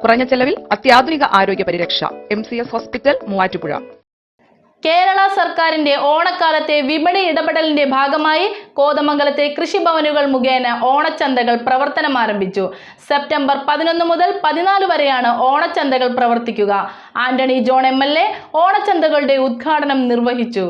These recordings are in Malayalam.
കുറഞ്ഞ ചെലവിൽ അത്യാധുനിക ആരോഗ്യ പരിരക്ഷ. M C S hospital Muvattupuzha. Kerala സർക്കാരിന്റെ ഓണക്കാലത്തെ വിപണി ഇടപെടലിന്റെ ഭാഗമായി കോതമംഗലത്തെ കൃഷിഭവനുകൾ മുഖേന ഓണച്ചന്തകൾ പ്രവർത്തനം ആരംഭിച്ചു. സെപ്റ്റംബർ പതിനൊന്ന് മുതൽ പതിനാല് വരെയാണ് ഓണച്ചന്തകൾ പ്രവർത്തിക്കുക. Antony John M L A ഓണച്ചന്തകളുടെ ഉദ്ഘാടനം നിർവഹിച്ചു.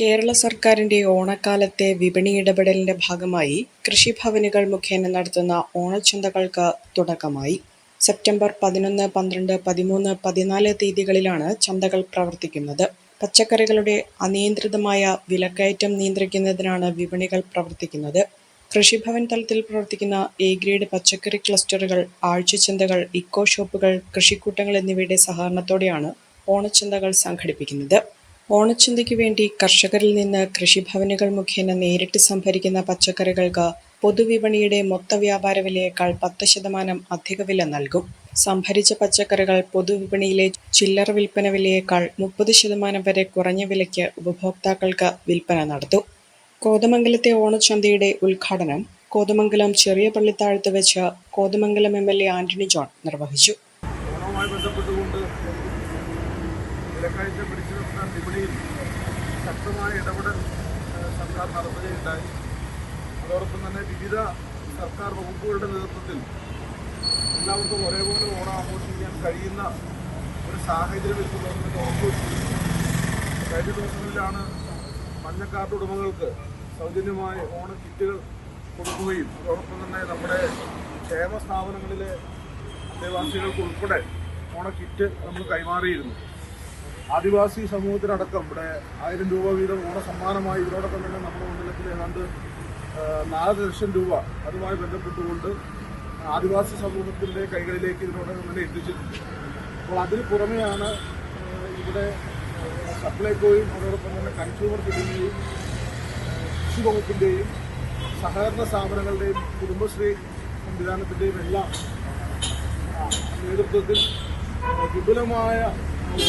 കേരള സർക്കാരിന്റെ ഓണക്കാലത്തെ വിപണി ഇടപെടലിന്റെ ഭാഗമായി കൃഷിഭവനുകൾ മുഖേന നടത്തുന്ന ഓണച്ചന്തകൾക്ക് തുടക്കമായി. സെപ്റ്റംബർ പതിനൊന്ന് പന്ത്രണ്ട് പതിമൂന്ന് പതിനാല് തീയതികളിലാണ് ചന്തകൾ പ്രവർത്തിക്കുന്നത്. പച്ചക്കറികളുടെ അനിയന്ത്രിതമായ വിലക്കയറ്റം നിയന്ത്രിക്കുന്നതിനാണ് വിപണികൾ പ്രവർത്തിക്കുന്നത്. കൃഷിഭവൻ തലത്തിൽ പ്രവർത്തിക്കുന്ന എ ഗ്രേഡ് പച്ചക്കറി ക്ലസ്റ്ററുകൾ ആഴ്ചചന്തകൾ ഇക്കോ ഷോപ്പുകൾ കൃഷിക്കൂട്ടങ്ങൾ എന്നിവയുടെ സഹകരണത്തോടെയാണ് ഓണച്ചന്തകൾ സംഘടിപ്പിക്കുന്നത്. ഓണച്ചന്തയ്ക്ക് വേണ്ടി കർഷകരിൽ നിന്ന് കൃഷിഭവനുകൾ മുഖേന നേരിട്ട് സംഭരിക്കുന്ന പച്ചക്കറികൾക്ക് പൊതുവിപണിയുടെ മൊത്ത വ്യാപാര വിലയേക്കാൾ പത്ത് ശതമാനം അധിക വില നൽകും. സംഭരിച്ച പച്ചക്കറികൾ പൊതുവിപണിയിലെ ചില്ലറ വിൽപ്പന വിലയേക്കാൾ മുപ്പത് ശതമാനം വരെ കുറഞ്ഞ വിലയ്ക്ക് ഉപഭോക്താക്കൾക്ക് വിൽപ്പന നടത്തും. കോതമംഗലത്തെ ഓണച്ചന്തയുടെ ഉദ്ഘാടനം കോതമംഗലം ചെറിയ പള്ളിത്താഴത്ത് വെച്ച് Kothamangalam M L A Antony John നിർവഹിച്ചു. ശക്തമായ ഇടപെടൽ സർക്കാർ നടത്തുകയുണ്ടായി. അതോടൊപ്പം തന്നെ വിവിധ സർക്കാർ വകുപ്പുകളുടെ നേതൃത്വത്തിൽ എല്ലാവർക്കും ഒരേപോലെ ഓണം ആഘോഷിക്കാൻ കഴിയുന്ന ഒരു സാഹചര്യം ഇപ്പോൾ ഗവൺമെന്റ് ഉറപ്പുവെച്ചിരിക്കുന്നു കഴിഞ്ഞ ദിവസങ്ങളിലാണ് മഞ്ഞക്കാർഡ് ഉടമകൾക്ക് സൗജന്യമായി ഓണ കിറ്റുകൾ കൊടുക്കുകയും അതോടൊപ്പം തന്നെ നമ്മുടെ ക്ഷേമ സ്ഥാപനങ്ങളിലെ ആദിവാസികൾക്ക് ഉൾപ്പെടെ ഓണ കിറ്റ് നമ്മൾ കൈമാറിയിരുന്നു. ആദിവാസി സമൂഹത്തിനടക്കം ഇവിടെ ആയിരം രൂപ വീതം ഓണ സമ്മാനമായി ഇതിനോടൊപ്പം തന്നെ നമ്മുടെ മണ്ഡലത്തിൽ ഏതാണ്ട് നാല് ലക്ഷം രൂപ അതുമായി ബന്ധപ്പെട്ടുകൊണ്ട് ആദിവാസി സമൂഹത്തിന്റെ കൈകളിലേക്ക് ഇതിനോടകം തന്നെ എത്തിച്ചിട്ടുണ്ട്. അപ്പോൾ അതിന് പുറമെയാണ് ഇവിടെ സപ്ലൈകോയും അതോടൊപ്പം തന്നെ കൺസ്യൂമർ ഫിഡിന്റെയും കൃഷി വകുപ്പിന്റെയും സഹകരണ സ്ഥാപനങ്ങളുടെയും കുടുംബശ്രീ സംവിധാനത്തിന്റെയും എല്ലാം നേതൃത്വത്തിൽ വിപുലമായ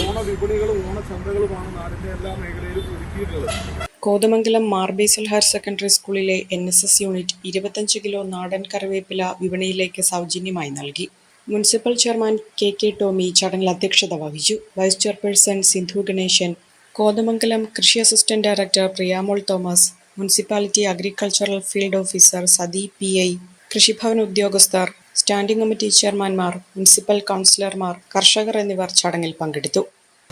ഓണവിപണികളും ഓണച്ചന്തകളുമാണ് നാടിന്റെ എല്ലാ മേഖലയിലും ഒരുക്കിയിട്ടുള്ളത്. കോതമംഗലം മാർബേസൽ ഹയർ സെക്കൻഡറി സ്കൂളിലെ എൻ എസ് എസ് യൂണിറ്റ് ഇരുപത്തഞ്ച് കിലോ നാടൻ കറിവേപ്പില വിപണിയിലേക്ക് സൗജന്യമായി നൽകി. Municipal chairman K K Tomy ചടങ്ങിൽ അധ്യക്ഷത വഹിച്ചു. വൈസ് ചെയർപേഴ്സൺ സിന്ധു ഗണേശൻ കോതമംഗലം കൃഷി assistant director Priyamol Thomas municipality agricultural field officer Sathi P I കൃഷിഭവൻ ഉദ്യോഗസ്ഥർ സ്റ്റാൻഡിംഗ് കമ്മിറ്റി ചെയർമാൻമാർ മുനിസിപ്പൽ കൗൺസിലർമാർ കർഷകർ എന്നിവർ ചടങ്ങിൽ പങ്കെടുത്തു.